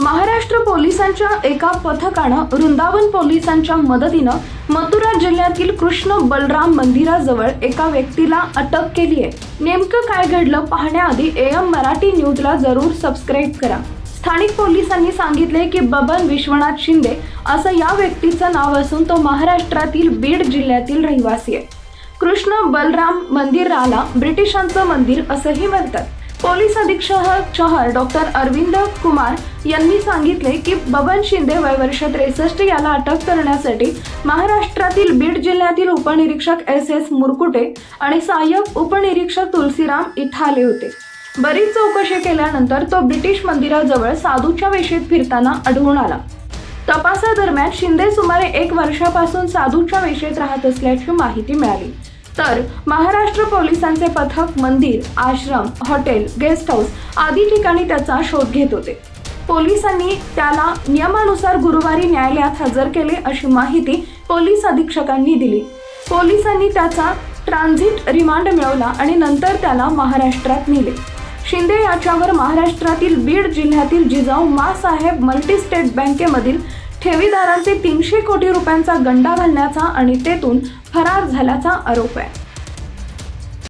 महाराष्ट्र पोलिसांच्या एका पथकानं वृंदावन पोलिसांच्या मदतीनं मथुरा जिल्ह्यातील कृष्ण बलराम मंदिराजवळ एका व्यक्तीला अटक केली आहे. नेमकं काय घडलं पाहण्याआधी एम मराठी न्यूजला जरूर सबस्क्राईब करा. स्थानिक पोलिसांनी सांगितले की बबन विश्वनाथ शिंदे असं या व्यक्तीचं नाव असून तो महाराष्ट्रातील बीड जिल्ह्यातील रहिवासी आहे. कृष्ण बलराम मंदिराला ब्रिटिशांचं मंदिर असंही म्हणतात. पोलीस अधीक्षक शहर डॉक्टर अरविंद कुमार यांनी सांगितले की बबन शिंदे वय वर्ष त्रेसष्ट याला अटक करण्यासाठी महाराष्ट्रातील बीड जिल्ह्यातील उपनिरीक्षक एस एस मुरकुटे आणि सहाय्यक उपनिरीक्षक तुलसीराम इथं आले होते. बरीच चौकशी केल्यानंतर तो ब्रिटिश मंदिराजवळ साधूच्या वेशीत फिरताना आढळून आला. तपासादरम्यान शिंदे सुमारे एक वर्षापासून साधूच्या वेशीत राहत असल्याची माहिती मिळाली. तर महाराष्ट्र पोलिसांचे पथक मंदिर आश्रम हॉटेल गेस्ट हाऊस आदी ठिकाणी त्याचा शोध घेत होते. पोलिसांनी त्याला नियमानुसार गुरुवारी न्यायालयात हजर केले अशी माहिती पोलीस अधीक्षकांनी दिली. पोलिसांनी त्याचा ट्रान्झिट रिमांड मिळवला आणि नंतर त्याला महाराष्ट्रात नेले. शिंदे याच्यावर महाराष्ट्रातील बीड जिल्ह्यातील जिजाऊ मासाहेब मल्टीस्टेट बँकेमधील ठेवीदारांचे तीनशे कोटी रुपयांचा गंडा घालण्याचा आणि तेथून फरार झाल्याचा आरोप आहे.